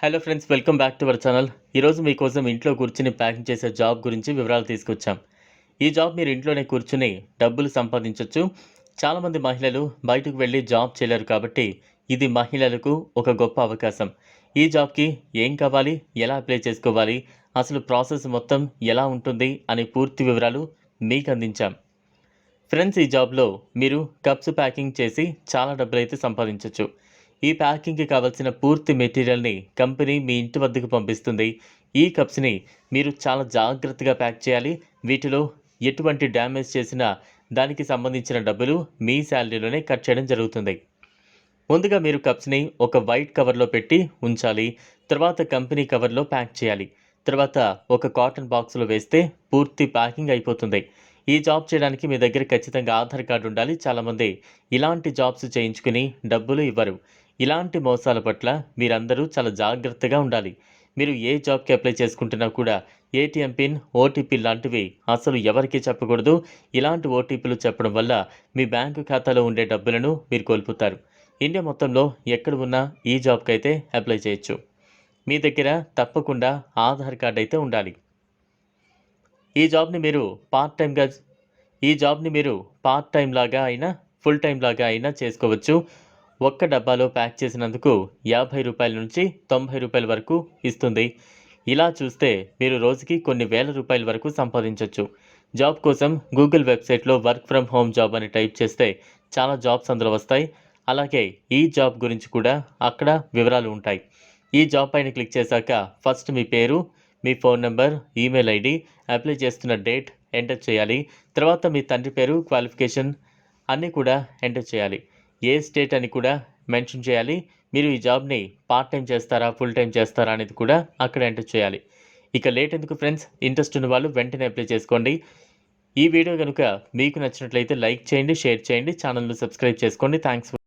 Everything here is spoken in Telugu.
Hello friends welcome back to our channel ఈరోజు మీకోసం ఇంట్లో కూర్చుని ప్యాకింగ్ చేసే జాబ్ గురించి వివరాలు తీసుకొచ్చాం. ఈ జాబ్ మీరు ఇంట్లోనే కూర్చుని డబ్బులు సంపాదించవచ్చు చాలామంది మహిళలు బయటకు వెళ్ళి జాబ్ చేయలేరు కాబట్టి ఇది మహిళలకు ఒక గొప్ప అవకాశం. ఈ జాబ్కి ఏం కావాలి ఎలా అప్లై చేసుకోవాలి అసలు ప్రాసెస్ మొత్తం ఎలా ఉంటుంది అనే పూర్తి వివరాలు మీకు అందించాం. ఫ్రెండ్స్ ఈ జాబ్లో మీరు కప్స్ ప్యాకింగ్ చేసి చాలా డబ్బులు అయితే సంపాదించవచ్చు ఈ ప్యాకింగ్కి కావాల్సిన పూర్తి మెటీరియల్ని కంపెనీ మీ ఇంటి వద్దకు పంపిస్తుంది. ఈ కప్స్ని మీరు చాలా జాగ్రత్తగా ప్యాక్ చేయాలి. వీటిలో ఎటువంటి డ్యామేజ్ చేసినా దానికి సంబంధించిన డబ్బులు మీ శాలరీలోనే కట్ చేయడం జరుగుతుంది. ముందుగా మీరు కప్స్ని ఒక వైట్ కవర్లో పెట్టి ఉంచాలి. తర్వాత కంపెనీ కవర్లో ప్యాక్ చేయాలి. తర్వాత ఒక కాటన్ బాక్స్లో వేస్తే పూర్తి ప్యాకింగ్ అయిపోతుంది. ఈ జాబ్ చేయడానికి మీ దగ్గర ఖచ్చితంగా ఆధార్ కార్డు ఉండాలి. చాలామంది ఇలాంటి జాబ్స్ చేయించుకుని డబ్బులు ఇవ్వరు. ఇలాంటి మోసాల పట్ల మీరందరూ చాలా జాగ్రత్తగా ఉండాలి. మీరు ఏ జాబ్కి అప్లై చేసుకుంటున్నా కూడా ఏటీఎం పిన్ ఓటీపీ లాంటివి అసలు ఎవరికీ చెప్పకూడదు. ఇలాంటి ఓటీపీలు చెప్పడం వల్ల మీ బ్యాంకు ఖాతాలో ఉండే డబ్బులను మీరు కోల్పోతారు. ఇండియా మొత్తంలో ఎక్కడ ఉన్నా ఈ జాబ్కి అయితే అప్లై చేయొచ్చు. మీ దగ్గర తప్పకుండా ఆధార్ కార్డ్ అయితే ఉండాలి. ఈ జాబ్ని మీరు పార్ట్ టైంగా ఈ జాబ్ని మీరు పార్ట్ టైం లాగా అయినా ఫుల్ టైం లాగా అయినా చేసుకోవచ్చు. ఒక్క డబ్బాలో ప్యాక్ చేసినందుకు యాభై రూపాయల నుంచి తొంభై రూపాయల వరకు ఇస్తుంది. ఇలా చూస్తే మీరు రోజుకి కొన్ని వేల రూపాయల వరకు సంపాదించవచ్చు జాబ్ కోసం గూగుల్ వెబ్సైట్లో వర్క్ ఫ్రమ్ హోమ్ జాబ్ అని టైప్ చేస్తే చాలా జాబ్స్ అందులో వస్తాయి. అలాగే ఈ జాబ్ గురించి కూడా అక్కడ వివరాలు ఉంటాయి. ఈ జాబ్ పైన క్లిక్ చేశాక ఫస్ట్ మీ పేరు మీ phone number email ID apply చేస్తున్న డేట్ ఎంటర్ చేయాలి. తర్వాత మీ తండ్రి పేరు క్వాలిఫికేషన్ అన్నీ కూడా ఎంటర్ చేయాలి. ఏ స్టేట్ అని కూడా మెన్షన్ చేయాలి. మీరు ఈ జాబ్ని పార్ట్ టైం చేస్తారా ఫుల్ టైం చేస్తారా అనేది కూడా అక్కడ ఎంటర్ చేయాలి. ఇక లేట్ ఎందుకు ఫ్రెండ్స్? ఇంట్రెస్ట్ ఉన్న వాళ్ళు వెంటనే అప్లై చేసుకోండి. ఈ వీడియో కనుక మీకు నచ్చినట్లయితే లైక్ చేయండి షేర్ చేయండి ఛానల్ను సబ్స్క్రైబ్ చేసుకోండి. థ్యాంక్స్